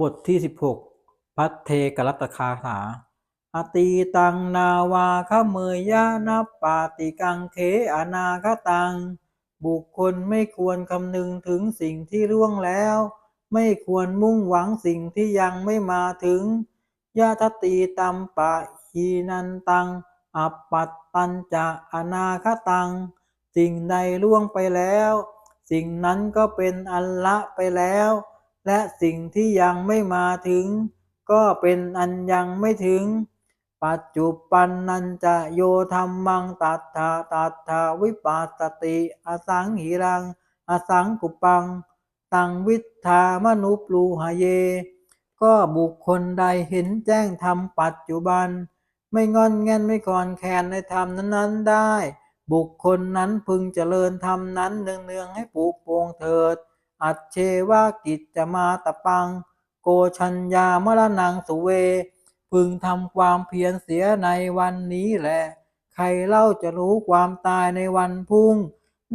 บทที่ 16 พัทเทกรัตคาถา อตีตังนาวาขเมยยะนับปาติกังเขอนาคตัง บุคคลไม่ควรคำนึงถึงสิ่งที่ล่วงแล้ว ไม่ควรมุ่งหวังสิ่งที่ยังไม่มาถึงยะทตีตัมปะหีนันตัง อัปปัตตัญจะอนาคตัง สิ่งใดล่วงไปแล้ว สิ่งนั้นก็เป็นอันละไปแล้ว และสิ่งที่ยังไม่มาถึง ก็เป็นอันยังไม่ถึง ปัจจุปันนันจะโยธรรมังตัทธาตัทธาวิปัสสติอสังหิรัง อสังกุปัง ตังวิทามนุปลูหเย ก็บุคคลใดเห็นแจ้งธรรมปัจจุบัน ไม่งอนแงนไม่คลอนแคนในธรรมนั้นๆได้ บุคคลนั้นพึงเจริญธรรมนั้นเนืองๆให้ปลูกโปงเถิด อัจเชวากิจจะมาตะปัง โกชัญญามรณังสุเว พึงทำความเพียรเสียในวันนี้แหละ ใครเล่าจะรู้ความตายในวันพุ่ง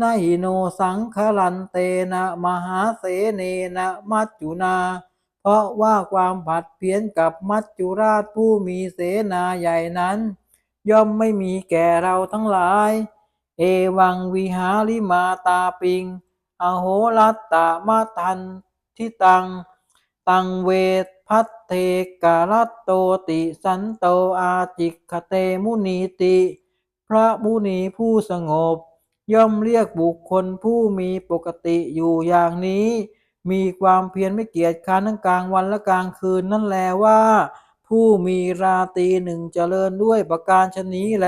นาหิโนสังคลันเตนะมหาเสเนนะมัจจุนา เพราะว่าความผัดเพี้ยนกับมัจจุราชผู้มีเสนาใหญ่นั้น ย่อมไม่มีแก่เราทั้งหลาย เอวังวิหาริมาตาปิง อโหรัตตะมทันทิตัง ตังเวทพัทเทกาลตโตติสันโตอาจิกขเตมุนีติ พระมุนีผู้สงบ ย่อมเรียกบุคคลผู้มีปกติอยู่อย่างนี้ มีความเพียรไม่เกียจค้านทั้งกลางวันและกลางคืนนั่นแลว่า ผู้มีราตีหนึ่งเจริญด้วยประการชนี้แล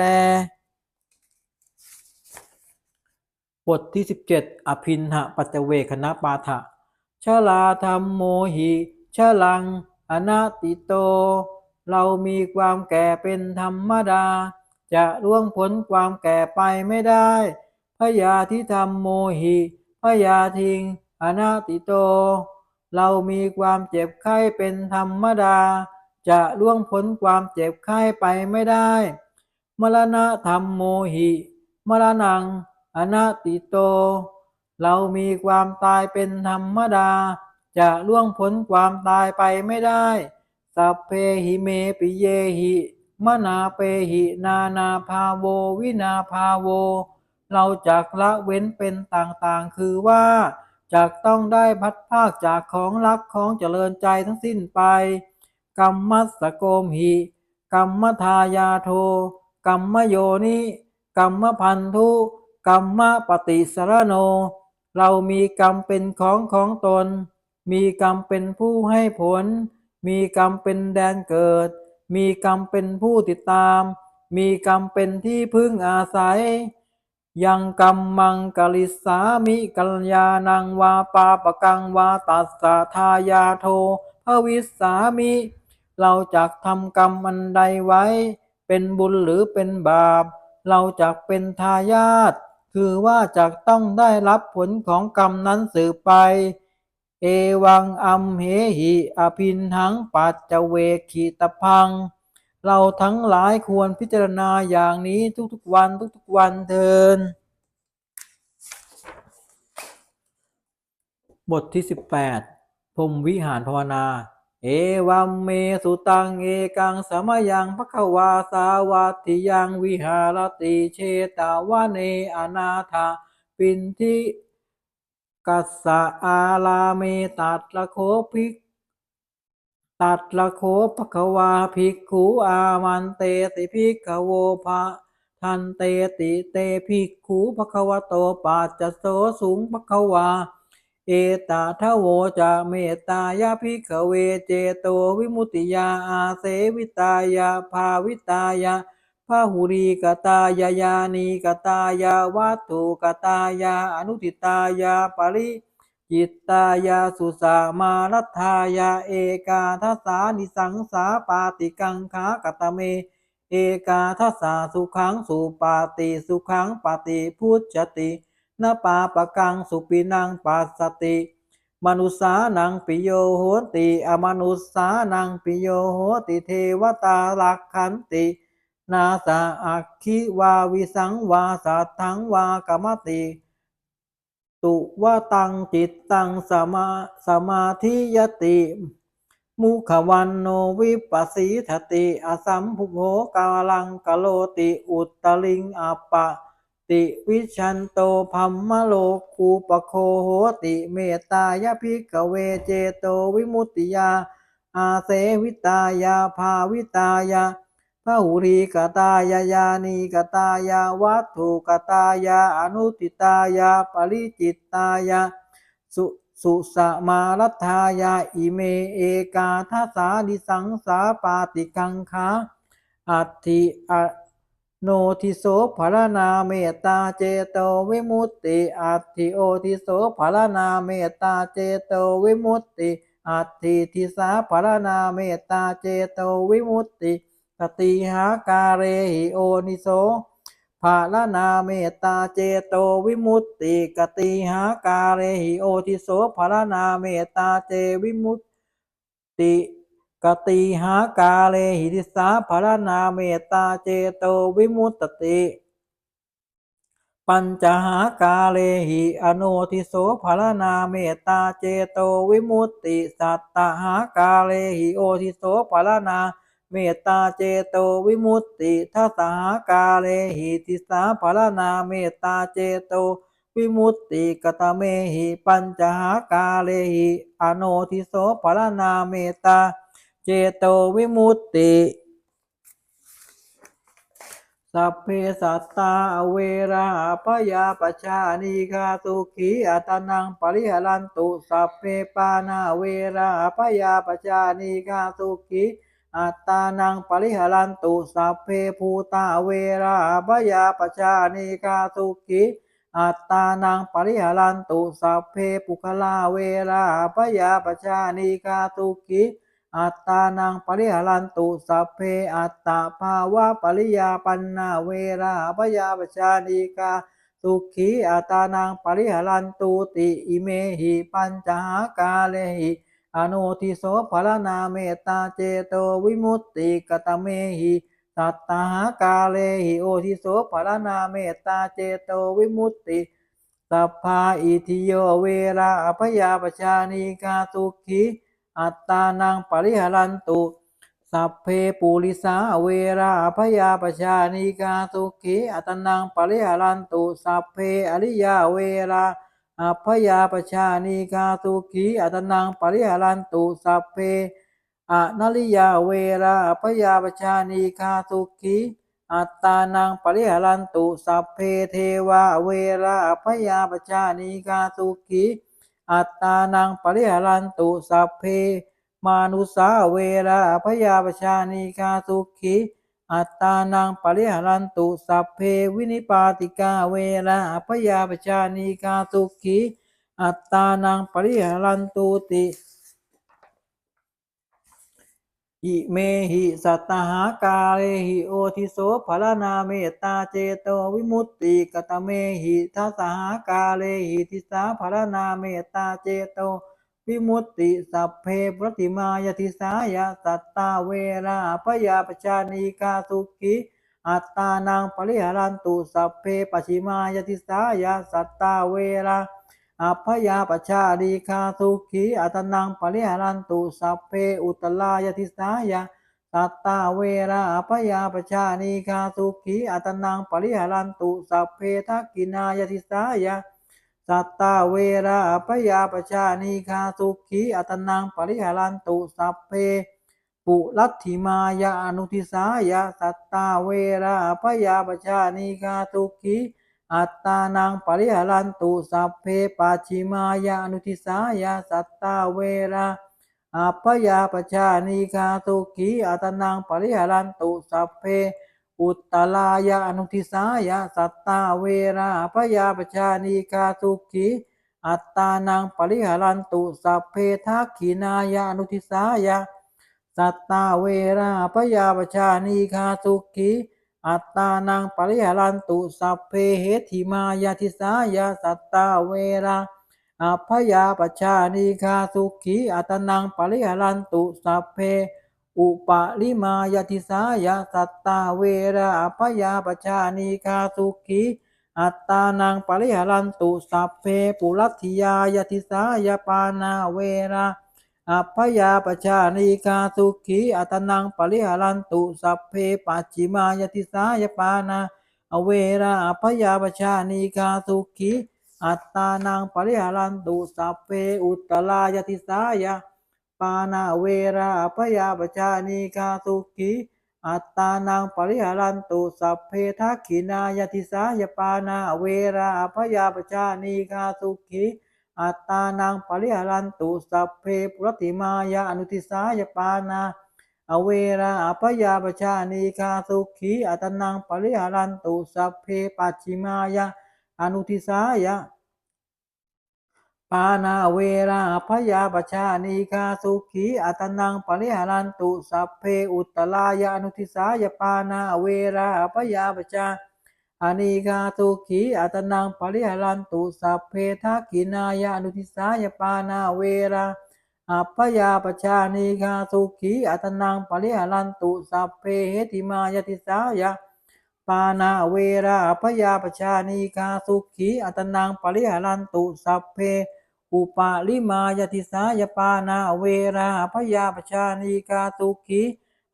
บทที่ 17 อภินหะปัจเวคณปาฐะชลาธรรมโมหิชลัง อนาติโต เรามีความแก่เป็นธรรมดา จะล่วงพ้นความแก่ไปไม่ได้พยาธิธรรมโมหิพยาทิง อนาติโต เรามีความเจ็บไข้เป็นธรรมดา จะล่วงพ้นความเจ็บไข้ไปไม่ได้ มรณะธรรมโมหิ มรณัง อนาติโต เรามีความตายเป็นธรรมดา จะล่วงพ้นความตายไปไม่ได้ สัพเพหิเมปิเยหิมนาเปหินานาภาโววินาภาโว เราจักละเว้นเป็นต่างๆ คือว่าจักต้องได้พัดภาคจากของรักของเจริญใจทั้งสิ้นไป กรรมัสสโกมหิ กรรมทายาโท กรรมโยนิ กรรมพันธุ กรรมปฏิสารโน เรามีกรรมเป็นของของตน มีกรรมเป็นผู้ให้ผล มีกรรมเป็นแดนเกิด มีกรรมเป็นผู้ติดตาม มีกรรมเป็นที่พึ่งอาศัย ยังกรรมมังกลิสามิกัลยาณังวาปาปกังวาตัสสะทายาโทภวิสามิ เราจักทำกรรมอันใดไว้ เป็นบุญหรือเป็นบาป เราจักเป็นทายาท คือว่าจักต้องได้รับผลของกรรมนั้นสืบไป เอวังอัมเหหิอภินหังปัจจเวคิตพัง เราทั้งหลายควรพิจารณาอย่างนี้ทุกๆวันทุกๆวันเทินบทที่ 18พรมวิหารภาวนา เอวัมเมสุตังเอกังสมยังพระควาสาวัติยังวิหารติเชตาวะเนอนาถาปินทิกัสสะอาลาเมตัตละโคภิกตัดละโคภควาภิกขุอามันเตติภิกขโวภะทันเตติเตภิกขุภควโตปัจจโสสูงภควา เอตาทโวจะเมตตายาภิขเวเจโตวิมุตติยาอาเสวิตายาภาวิตายาพาหุรีกตายายานีกตายาวัตถุกตายาอนุติตายาปริจิตตายาสุสามารัทายาเอกาทัสสานิสังสาปาติกังขากตเม เอกาทัสสาสุขังสุปาติสุขังปาติพุจจติ นปาปะกังสุปินังปัสสติ มนุสานังปิโยโหติอมนุสานังปิโยโหติเทวตาลักขันติ นาสาอักขิวาวิสังวาสัทังวากรรมติตุวตังจิตตังสมาสมาธิยติ มุขวันโนวิปัสสีทติ อสัมภุโภกาลังกะโลติ อุตตลิงอัปปะ ติวิชันโตพัมมะโลคูปโคโหติเมตายาพิกเวเจโตวิมุตติยา อาเสวิตายาภาวิตายาพหุรีกตายายานีกตายาวัตถุกตายาอนุติตายาปริจิตตายาสุสุสมารัฐายาอิเมเอกาทัสสาดิสังสาปาติกังคาอัติอ โนทิโสภรนาเมตตาเจโตวิมุตติอัตถิโอทิโสภรนาเมตตาเจโตวิมุตติอัตถิทิสาภรนาเมตตาเจโตวิมุตติสติหาการเรหิโอนิโสภาลนาเมตตาเจโตวิมุตติกติหากาเรหิโอทิโสภาลนาเมตตาเจวิมุตติ กติหากาเรหิทิสาภาลนาเมตตาเจโตวิมุตติ ปัญจหากาเลหิอโนทิโสภารนาเมตตาเจโตวิมุตติ สัตตหากาเลหิโอทิโสภารนาเมตตาเจโตวิมุตติทัสหากาเลหิทิสาภารนาเมตตาเจโตวิมุตติกตเมหิ ปัญจหากาเลหิอโนทิโสภารนาเมตตา เจโตวิมุตติ สัพเพสัตตาอเวราปยาปชานิกาตุขีอัตนังปริหรันตุสัพเพปานาเวราปยาปชานิกาตุขีอัตตานังปริหรันตุสัพเพภูตาเวราปยาปชานิกาตุขีอัตตานังปริหารันตุสัพเพปุคลาเวราปยาปชานิกาตุขี อัตตานังปริหรันตุสัพเพอัตตาภาวะปริยาปันนาเวราปยาปชานิกาสุขีอัตตานังปริหรันตุติอิเมหิปัญจหากาเลหิอนุทิโสภรนาเมตตาเจโตวิมุตติกตเมหิสัตตากาเลหิโอทิโสภรนาเมตตาเจโตวิมุตติสัพพาอิทิโยเวราอภยาปชานิกาสุขี อัตตานังปริหรันตุสัพเพปุริสาเวราอภยาปชานิกาสุขีอัตานังปริหรันตุสัพเพอริยาเวราอัพยาปชานิกาสุขีอัตานังปริหรันตุสัพเพอะนริยาเวราอัพยาปชานิกาสุขีอัตตานังปริหรันตุสัพเพเทวาเวราอัพยาปชานิกาสุขี อัตตานังปริหรันตุสัพเพ มานุสาเวราพยาปชานิกาสุขีอัตตานังปริหรันตุสัพเพวินิปาติกาเวราพยาปชานิกาสุขีอัตตานังปริหรันตุติ อิเมหิสัตตหากาเลหิโอทิโสภรนาเมตตาเจโตวิมุตติกตเมหิทัสหากาเลหิทิสาภรนาเมตตาเจโตวิมุตติสัพเพปฏิมายทิสายะสัตตาเวราปยาปชานิกาสุขีอัตตานังปริหารันตุสัพเพปชิมายทิสายะสัตตาเวรา อัพยาปชาดีคาสุขีอัตนังปริหารันตุสัพเพอุตลายทิสายะสัตตาเวราอัพยาปชานีคาสุขีอัตนังปริหารันตุสัพเพทักกินายทิสายะสัตตาเวราอัพยาปชานีคาสุขีอัตนังปริหารันตุสัพเพปุรัตถิมายาอนุทิสายะสัตตาเวราอัพยาปชานีคาสุขี อัตตานังปริหารันตุสัพเพปัจฉิมายาอนุทิสายะสัตตาเวราอัพยาปชานิคาตุขีอัตนังปริหารันตุสัพเพอุตตลายาอนุทิสายะสัตตาเวราอัพยาปชานิคาตุขีอัตตานังปริหารันตุสัพเพทักขินายาอนุทิสายะสัตตาเวราอัพยาปชานิคาตุขี อัตตานังปริหรันตุสัพเพเหติมายาทิสายาสัตตาเวราอัพยาปชานิคาสุขีอัตนังปริหรันตุสัพเพอุปาลิมายาทิสายาสัตตาเวราอัพยาปชานิคาสุขีอัตตานังปริหรันตุสัพเพปุรัติยายาทิสายาปานาเวรา อัพยาปชานีกาสุขีอัตนังปริหารันตุสัพเพปัจฉิมายติสายปานาอเวราอัพยาปชานีกาสุขีอัตตานังปริหารันตุสัพเพอุตตรายติสายปานาเวราอัพยาปชานีกาสุขีอัตตานังปริหารันตุสัพเพทักขินายติสายปานาเวราอัพยาปชานีกาสุขี อัตตานังปริหารันตุสัพเพปุรติมายาอนุทิสายปานา อเวราอัพยาปชานีกาสุขีอัตานังปริหารันตุสัพเพปัจฉิมายาอนุทิสายะปานาเวราพยาปชานีกาสุขีอัตนังปริหารันตุสัพเพอุตตรายานุทิสายปานาเวราพยาปชา อานีกาสุขีอัตนังปริหารันตุสัพเพทักขินายานุทิสายปานาเวราอัพยาปชานีกาสุขีอัตนังปริหารันตุสัพเพเหติมายติสายะปานาเวราพยาปชานีกาสุขีอัตนังปริหารันตุสัพเพอุปาลิมายติสายปานาเวราพยาปชานีกาสุขี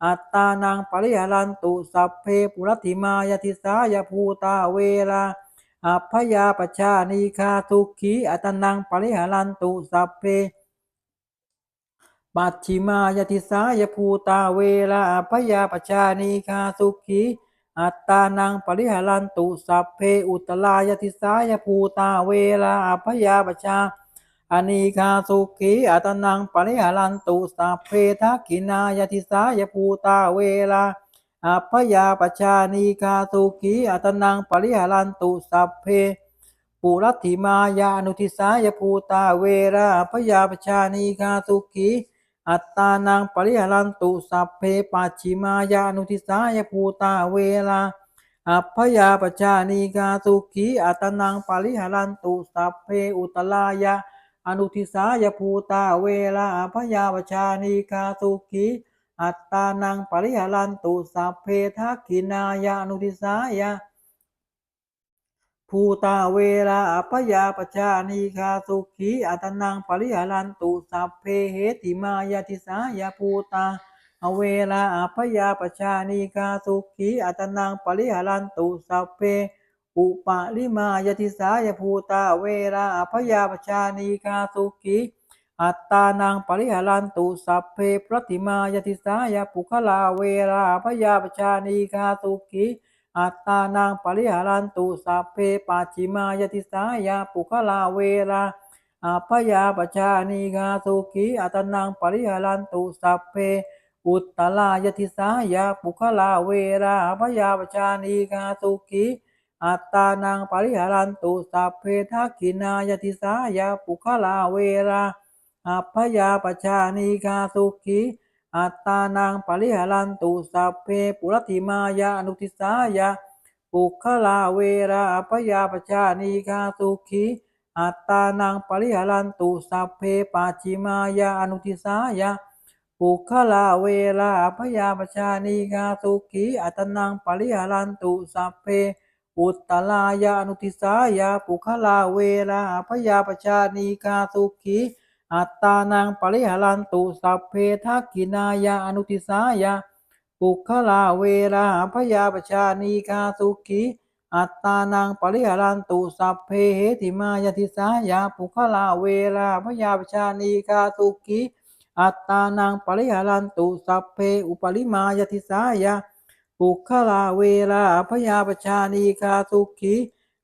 อัตตานังปริหารันตุสัพเพปุรติมายติสายภูตาเวราอัพยาปชานีกาสุขีอัตนังปริหารันตุสัพเพปัจฉิมายติสายภูตาเวลาพยาปชานีคาสุขีอัตตานังปริหารันตุสัพเพอุตลายติสายภูตาเวลาพยาปชา อนีคาสุขีอัตนังปริหารันตุสัพเพทักขินายติสายภูตาเวลาอัพยาปชานีคาสุขีอัตนังปริหารันตุสัพเพปุรัติมายานุทิสายภูตาเวราพยาปชานีคาสุขีอัตตานังปริหารันตุสัพเพปัจฉิมายานุทิสายภูตาเวราอัพยาปชานีคาสุขีอัตตานังปริหารันตุสัพเพอุตลายา อนุทิสายภูตาเวราอัพยาปชานีคาสุขีอัตตานังปริหารันตุสัพเพทักขินายาอนุทิสายาภูตาเวลาอัพยาปชานีคาสุขีอัตนังปริหารันตุสัพเพเหติมายาติสายาภูตาอเวลาอัพยาปชานีคาสุขีอัตนังปริหารันตุสัพเพ อุปาลิมายติสายาภูตาเวลาพยาปชานีคาสุขีอัตตานังปริหารันตุสัพเพปรติมายติสายาปุคลาเวลาพยาปชานีคาสุขีอัตตานังปริหารันตุสัพเพปัจิมายติสายาปุคลาเวราอพยาปชานีกาสุขีอัตนังปริหารันตุสัพเพอุตตลายติสายาปุคลาเวราพยาปชานีกาสุขี อัตตานังปริหารันตุสัพเพทักขินายติสายาปุคลาเวราอัพยาปชานีกาสุขีอัตตานังปริหารันตุสัพเพปุรติมายาอนุทิสายาปุคลาเวราอัพยาปชานีคาสุขีอัตตานังปริหารันตุสัพเพปัจฉิมายาอนุทิสายาปุคลาเวราอัพยาปชานีคาสุขีอัตตานังปริหารันตุสัพเพ อุตตลายานุทิสายาปุคลาเวราพยาปชานีคาสุขีอัตตานังปริหารันตุสัพเพทักขินายาอนุทิสายาปุคลาเวราพยาปชานีคาสุขีอัตตานังปริหารันตุสัพเพเหติมายติสายาปุคลาเวราพยาปชานีคาสุขีอัตตานังปริหารันตุสัพเพอุปริมายติสายา ปุคลาเวราพยาปชานีคาสุขี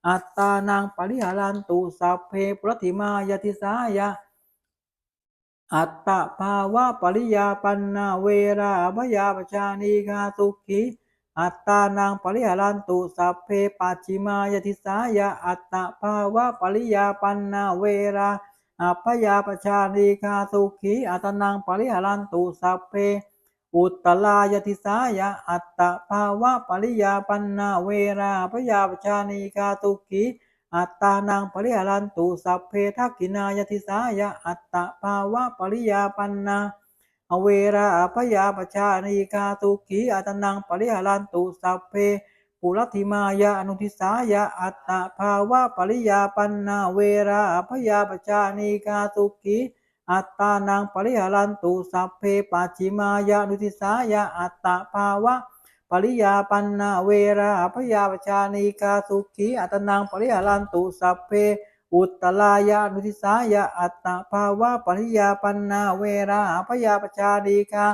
อัตตานังปริหารันตุสัพเพปรติมายติสายาอัตตภาวะปริยาปันนาเวราพยาปชานีคาสุขีอัตตานังปริหารันตุสัพเพปัจฉิมายติสายาอัตตภาวะปริยาปันนาเวราอัพยาปชานีคาสุขีอัตนังปริหารันตุสัพเพ อุตตลายติสายาอัตตภาวะปริยาปันนาเวราพยาปชานีคาสุขีอัตตานังปริหารันตุสัพเพทักขินายติสายะอัตตภาวะปริยาปันนาอเวราพยาปชานีกาตุขีอัตนังปริหารันตุสัพเพปุรติมายาอนุทิสายะอัตตภาวะปริยาปันนาเวราพยาปชานีกาตุขี อัตตานังปริหารันตุสัพเพปัจิมายานุทิสายาอัตตาภาวะ ปริยาปันนาเวราพยาปชานีกาสุขีอัตนังปริหารันตุสัพเพอุตตลายานุทิสายาอัตตาภาวะปริยาปันนาเวราพยาปชานีกา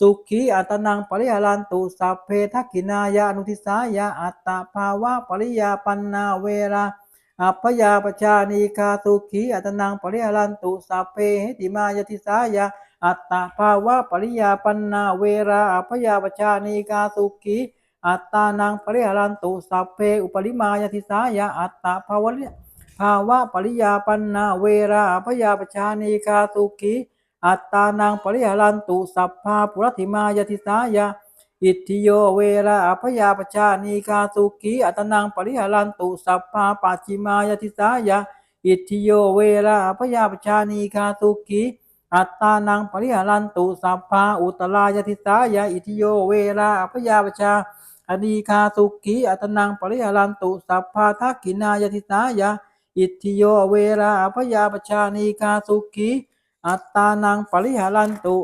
สุขีอัตนังปริหารันตุสัพเพทักขินายานุทิสายาอัตตาภาวะปริยาปันนาเวรา อัพยาปชานีกาสุขีอัตนังปริหารันตุสัพเพหิติมายติสายาอัตตาภาวะปริยาปันนาเวราอภยาปชานีกาสุขีอัตตานังปริหารันตุสัพเพอุปริมายติสายาอัตตาภาวะภาวะปริยาปันนาเวราอภยาปชานีกาสุขีอัตตานังปริหารันตุสัพพาปุรติมายติสายา อิทธิโยเวราอภยาปชานีกาสุขีอัตตานังปริหารันตุสัพพาปัจจิมายติสายาอิทธิโยเวราอภยาปชานีกาสุขีอัตตานังปริหารันตุสัพพาอุตลายติสายาอิทิโยเวราอภยาปชาอดีคาสุขีอัตนังปริหารันตุสัพพาทักขินายติสายาอิทิโยเวราอภยาปชานีคาสุขีอัตตานังปริหารันตุ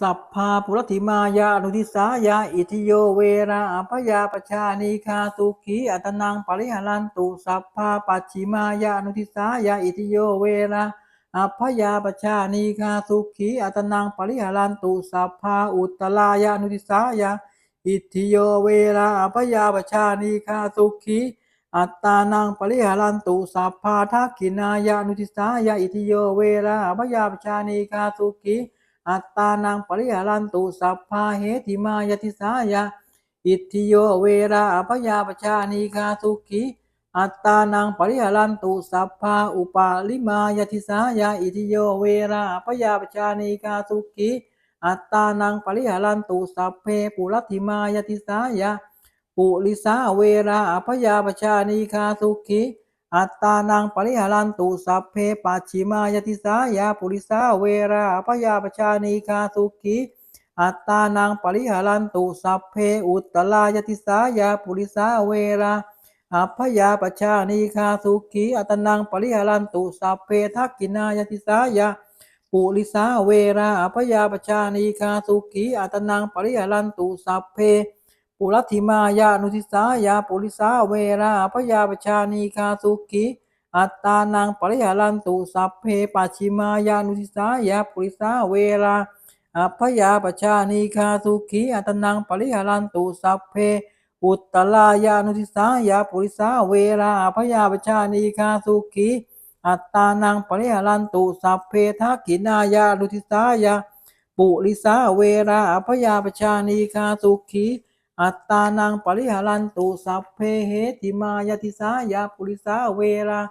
สัพพาปุรติมายาอนุทิสายาอิทิโยเวราอภยาปชานีคาสุขีอัตนังปริหารันตุสัพพาปัจฉิมายาอนุทิสายาอิทิโยเวราอภยาปชานีคาสุขีอัตนังปริหารันตุสัพพาอุตตลายาอนุทิสายาอิทิโยเวราอภยาปชานีคาสุขีอัตตานังปริหารันตุสัพพาทักขินายาอนุทิสายาอิทิโยเวราอภยาปชานีคาสุขี อัตตานังปริหารันตุสัพพาเหติมายติสายาอิทธิโยเวราอภยาปชานีคาสุขีอัตตานังปริหารันตุสัพพาอุปาลิมายติสายาอิทธิโยเวราอภยาปชานีคาสุขีอัตตานังปริหารันตุสัพเพปุรัติมายติสายาปุริสาเวราอภยาปชานีคาสุขี อัตตานังปริหารันตุสัพเพปัจฉิมายติสายาปุริสาเวราอภยาปชานีคาสุขีอัตตานังปริหารันตุสัพเพอุตตลายติสายาปุริสาเวราอัพยาปชานีคาสุขีอัตตนังปริหารันตุสัพเพทักกินายติสายาปุริสาเวราอัพยาปชานีคาสุขีอัตนังปริหารันตุสัพเพ ปุรัติมายานุทิสายาปุริสาเวราพยาปชานีคาสุขีอัตตานังปริหารันตุสัพเพปัจฉิมายานุทิสายาปุริสาเวราอัพยาปชานีคาสุขีอัตนังปริหารันตุสัพเพอุตตลายานุทิสายาปุริสาเวราอัพยาปชานีคาสุขีอัตตานังปริหารันตุสัพเพทักขินายานุทิสายาปุริสาเวราอัพยาปชานีคาสุขี อัตตานังปริหารันตุสัพเพเหติมายติสายาปุริสาเวรา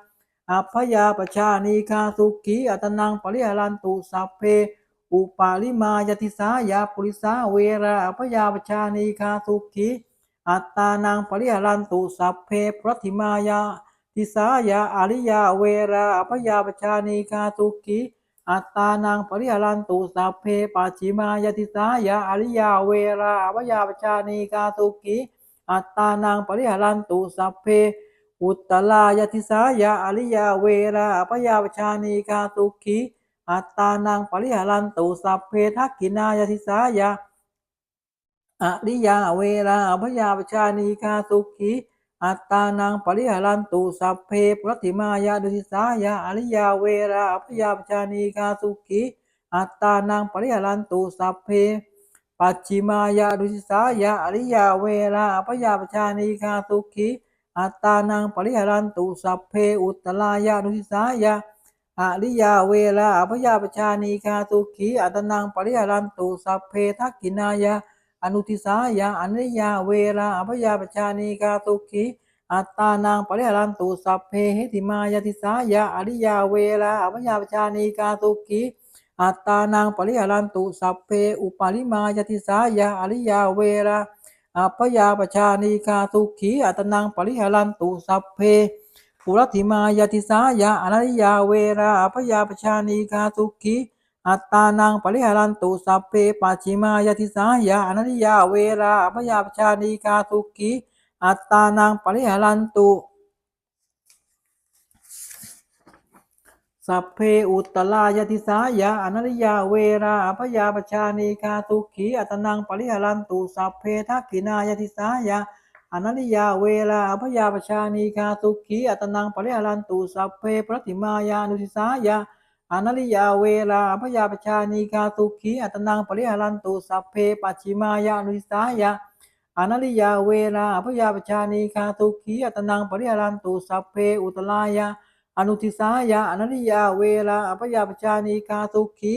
อัพยาปชานีคาสุขีอัตตนังปริหารันตุสัพเพอุปาลิมายติสายาปุริสาเวราอัพยาปชานีคาสุขีอัตตานังปริหารันตุสัพเพปรติมายาติสายาอริยาเวราอัพยาปชานีคาสุขี อัตตานังปริหารันตุสัพเพปัจฉิมายติสายาอริยาเวราอวยาปชานีกาตุกิอัตตานังปริหารันตุสัพเพอุตตลายติสายาอริยาเวราอวยาปชานีกาตุกิอัตตานังปริหารันตุสัพเพทักขินายติสายาอริยาเวราอภยาปชานีคาสุขี อัตตานังปริหารันตุสัพเพปรติมายาดุสิสายาอริยาเวราอภยาปชานีคาสุขีอัตตานังปริหารันตุสัพเพปัจฉิมายาดุสิสายาอริยาเวราอภยาปชานีคาสุขีอัตตานังปริหารันตุสัพเพอุตตลายาดุสิสายาอริยาเวราอภยาปชานีคาสุขีอัตนังปริหารันตุสัพเพทักกินายา อนุทิสายาอนิยาเวราอภยาปชานีคาสุขีอัตตานังปริหารันตุสัพเพเหติมายาติสายาอริยาเวราอภยาปชานีคาสุขีอัตตานังปริหารันตุสัพเพอุปาลิมายาติสายาอริยาเวราอัพยาปชานีคาสุขีอัตนังปริหารันตุสัพเพปุรติมายาติสายาอนัยาเวราอภยาปชานีคาสุขี อัตตานังปริหารันตุสัพเพปัจิมายติสายาอนัิยาเวราอภยาปชานีกาสุขีอัตตานังปริหารันตุสัพเพอุตตรายติสายาอนัตยาเวราอภยาปชานีกาสุขีอัตนังปริหารันตุสัพเพทักขินายติสายาอนัตยาเวราอภยาปชานีกาสุขีอัตนังปริหารันตุสัพเพปฏิมายานุทิสายา อนัตยาเวราอภยาปชานีกาสุขีอัตนังปริหารันตุสัพเพปัจฉิมายานุทิสายาอนัลิยาเวราพยาปชานีคาทุขีอัตนังปริหารันตุสัพเพอุตลายาอนุทิสายาอนัลิยาเวราพยาปชานีคาทุขี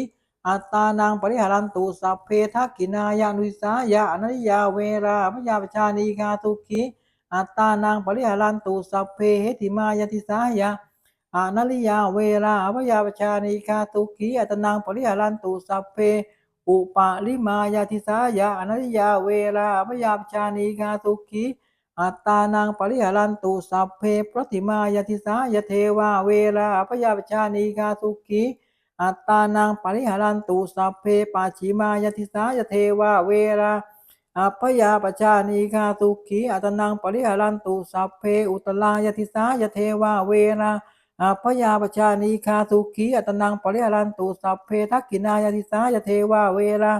อัตตานังปริหารันตุสัพเพทักขินายาอนุทิสายาอนัลิยาเวราพยาปชานีคาทุขีอัตตานังปริหารันตุสัพเพเหติมายติสายา อนัลิยาเวราอภยาปชานีคาตุขีอัตนังปริหารันตุสัพเพ อุปาลิมายาทิสายาอนัตยาเวราอภยาปชานีคาตุขีอัตตานังปริหารันตุสัพเพปฏิมายาทิสายเทวาเวราอภยาปชานีคาตุขีอัตตานังปริหารันตุสัพเพปัจฉิมายาทิสายเทวาเวราอัพยาปชานีคาตุขีอัตนังปริหารันตุสัพเพอุตลายาทิสายเทวาเวรา อัพยาปชานีคาตุขีอัตนังปริหารันตุสัพเพทักขินายาทิสายเทวาเวรา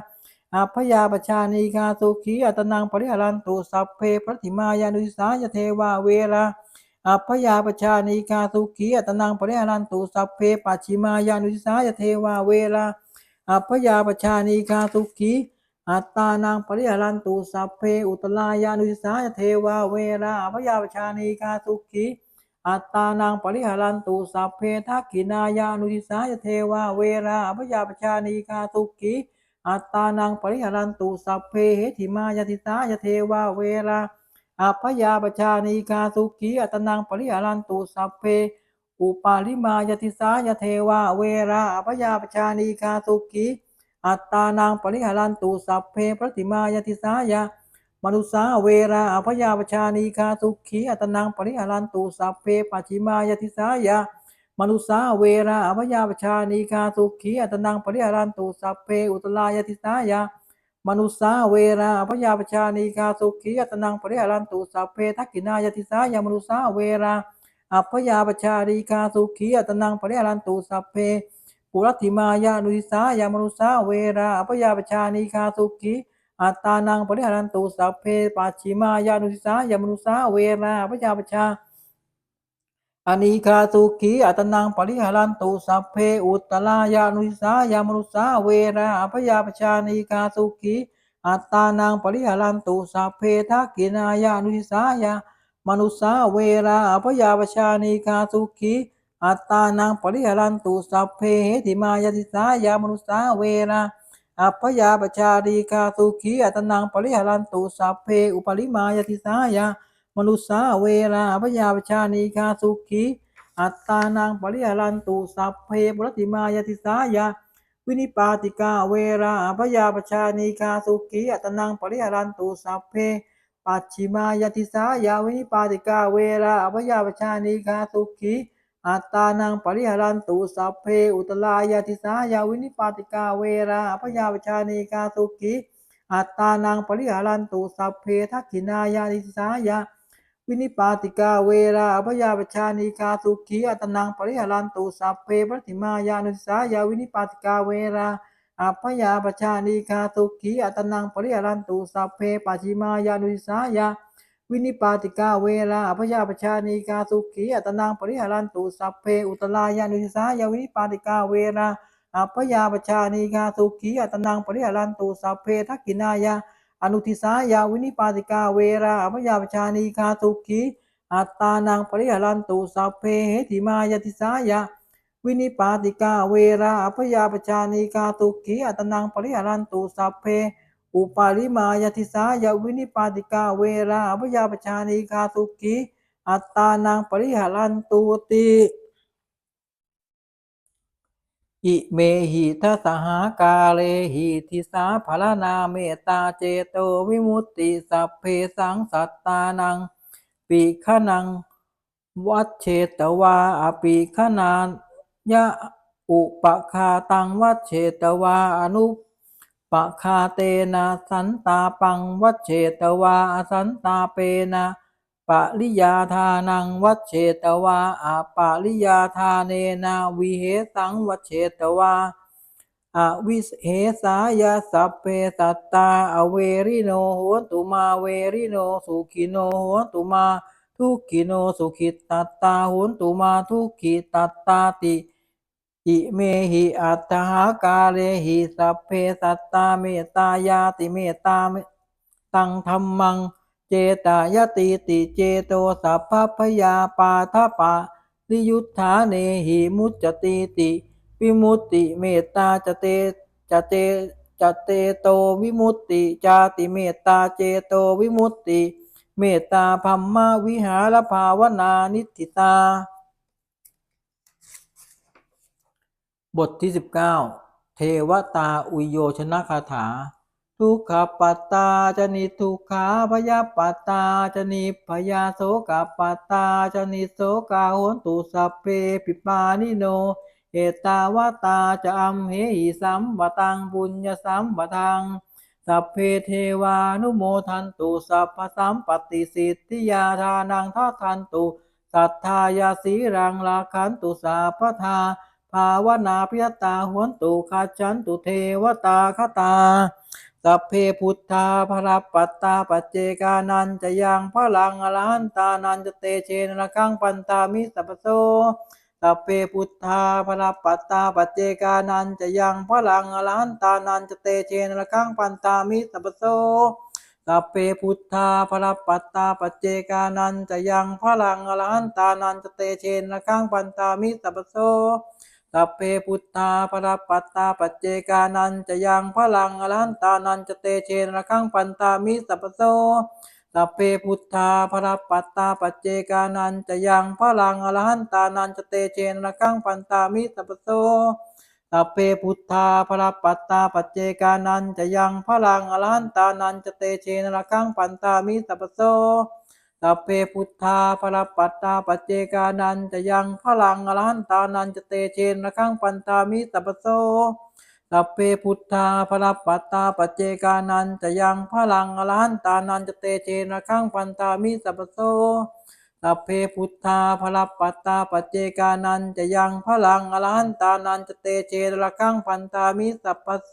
อัพยาปชานีคาตุขีอัตนังปริหารันตุสัพเพปฏิมายานุทิสายเทวาเวราอัพยาปชานีคาตุขีอัตนังปริหารันตุสัพเพปัจฉิมายานุทิสายเทวาเวราอัพยาปชานีคาตุขีอัตตานังปริหารันตุสัพเพอุตลายานุทิสายเทวาเวราอัพยาปชานีคาตุขี อัตตานังปริหารันตุสัพเพทักขินายานุทิสายเทวาเวราอภยาปชานีคาทุกขีอัตตานังปริหารันตุสัพเพเหติมายติสายเทวาเวราอภยาปชานีคาทุกขีอัตานังปริหารันตุสัพเพอุปาลิมายติสายเทวาเวราอภยาปชานีคาทุกขีอัตตานังปริหารันตุสัพเพปฏิมายติสายา มนุสาเวราอภยาปชานีคาทุขีอัตนังปริหารันตุสัพเพปัจิมายติสายามนุสาเวราอภยาปชานีคาทุขีอัตนังปริหารันตุสัพเพอุตลายติสายามนุสาเวราอภยาปชานีคาทุขีอัตนังปริหารันตุสัพเพทักขินายติสายามนุสาเวราอัพยาปชานีคาทุขีอัตนังปริหารันตุสัพเพปุรัติมายานุทิสายามนุสาเวราอภยาปชานีคาทุขี อัตตานังปริหารันตุสัพเพปัจฉิมายานุทิสายามนุสาเวราพระยาปชาอนิคาตุขีอัตนังปริหารันตุสัพเพอุตตรายานุทิสายามนุสาเวราพระยาปชานิคาตุขีอัตตานังปริหารันตุสัพเพทักขินายานุทิสายามนุสาเวราพระยาปชานิคาตุขีอัตตานังปริหารันตุสัพเพเหติมายาติสายามนุสาเวรา อัพยาปชาดีคาสุขีอัตนังปริหารันตุสัพเพอุปริมายติสายามนุสาเวราอัพยาปชานีคาสุขีอัตตานังปริหารันตุสัพเพปุรติมายติสายาวินิปาติกาเวราอัพยาปชานีคาสุขีอัตนังปริหารันตุสัพเพปัจฉิมายติสายาวินิปาติกาเวราอัพยาปชานีคาสุขี อัตตานังปริหารันตุสัพเพอุตลายาติสายาวินิปาติกาเวราพยาปชานีกาสุขีอัตตานังปริหารันตุสัพเพทักขินายาติสายาวินิปาติกาเวราพยาปชานีกาสุขีอัตนังปริหารันตุสัพเพปฏิมายานุสายาวินิปาติกาเวราอพยาปชานีคาสุขีอัตนังปริหารันตุสัพเพปัจฉิมายานุสายา วินิปาติกาเวลาอภยาปชานีกาสุขีอัตนังปริหารันตุสัพเพอุตลายานุทิสายาวินิปาติกาเวลาอภยาปชานีกาสุขีอัตนังปริหารันตุสัพเพทักขินายาอนุทิสายาวินิปาติกาเวลาอภยาปชานีกาสุขีอัตตานังปริหารันตุสัพเพเหติมายติสายาวินิปาติกาเวราอภยาปชานีกาสุขีอัตนังปริหารันตุสัพเพ อุปาลิมายติสายาวินิปาติกาเวราอภยาปชานีคาสุขีอัตตานังปริหารันตุติอิเมหิทัสหากาเลหิทิสาภารนาเมตตาเจโตวิมุตติสัพเพสังสัตตานังปีขนัง วัชเชตวาอปีขนานยะอุปคาตังวัชเชตวาอนุป ปะคาเตนะสันตาปังวัชเชตวาสันตาเปนะปริยาทานังวัชเชตวาอาปริยาทาเนนะวิเหสังวัชเชตวาอวิเหสายาสัพเพสัตตาอเวริโนโหนตุมาเวริโนสุขิโนโหนตุมาทุกขิโนสุขิตัตตาโหนตุมาทุกขิตัตตาติ อิเมหิอัตถากาเลหิสัพเพสัตตาเมตายาติเมตาตังธรรมัง เจตายติติเจโตสัพพพยาปาทปะลิยุทธาเนหิมุจจติติวิมุตติเมตตาจเตจเตจเตโตวิมุตติจาติเมตตาเจโตวิมุตติ เมตตาพัมมาวิหารภาวนานิธิตา บทที่ 19 เทวตาอุยโยชนะคาถา ทุกขปัตตาจนิทุกขาพยาปัตตาจนิพยาโสกปัตตาจนิโสกาโหนตุสัพเพปิปานิโน เอตาวตาจะอัมเหหิสัมปตังบุญญสัมปทัง สัพเพเทวานุโมทันตุสัพพสัมปติสิทธิยาทานังทัทันตุสัทธายาสีรังลาคันตุสาพทา ภาวนาพิยตาหวนตุคาจันตุเทวตาคตาสัพเพพุทธาภรปัตตาปัจเจกานันจะยังพลังอรหันตานันจะเตเชนระคังปันตามิสัพโสสัพเพพุทธาภรปัตตาปัจเจกานันจะยังพลังอรหันตานันจะเตเชนระคังปันตามิสัพโสสัพเพพุทธาภรปัตตาปัจเจกานันจะยังพลังอรหันตานันจะเตเชนระคังปันตามิสัพพโส สัพเพพุทธาภรปัตตาปัจเจกานันจะยังพลังอรหันตานันจะเตเชนระคังปันตามิสัพโสสัพเพพุทธาภรปัตตาปัจเจกานันจะยังพลังอรหันตานันจะเตเชนระคังปันตามิสัพโสสัพเพพุทธาภรปัตตาปัจเจกานันจะยังพลังอรหันตานันจะเตเชนระคังปันตามิสัพพโส สัพเพพุทธาภรปัตตาปเจกานันจะยังพลังอรหันตานันจะเตเชนระคังปันตามิสัพโสสัพเพพุทธาภรปัตตาปเจกานันจะยังพลังอรหันตานันจะเตเชนระคังปันตามิสัพโสสัพเพพุทธาภรปัตตาปเจกานันจะยังพลังอรหันตานันจะเตเชนระคังปันตามิสัพพโส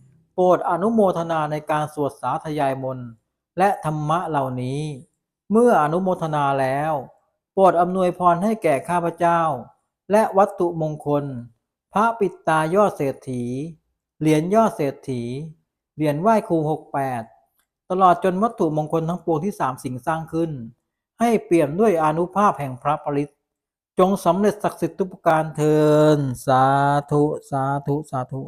โปรดอนุโมทนาในการสวดสาธยายมนต์และธรรมะเหล่านี้ เมื่ออนุโมทนาแล้ว โปรดอำนวยพรให้แก่ข้าพเจ้า และวัตถุมงคล พระปิดตายอดเศรษฐี เหรียญยอดเศรษฐี เหรียญไหว้ครูหกแปดตลอดจนวัตถุมงคลทั้งปวงที่สามสิ่งสร้างขึ้น ให้เปี่ยมด้วยอนุภาพแห่งพระปริตจงสำเร็จศักดิ์สิทธิ์ทุกประการเทินสาธุ สาธุ สาธุ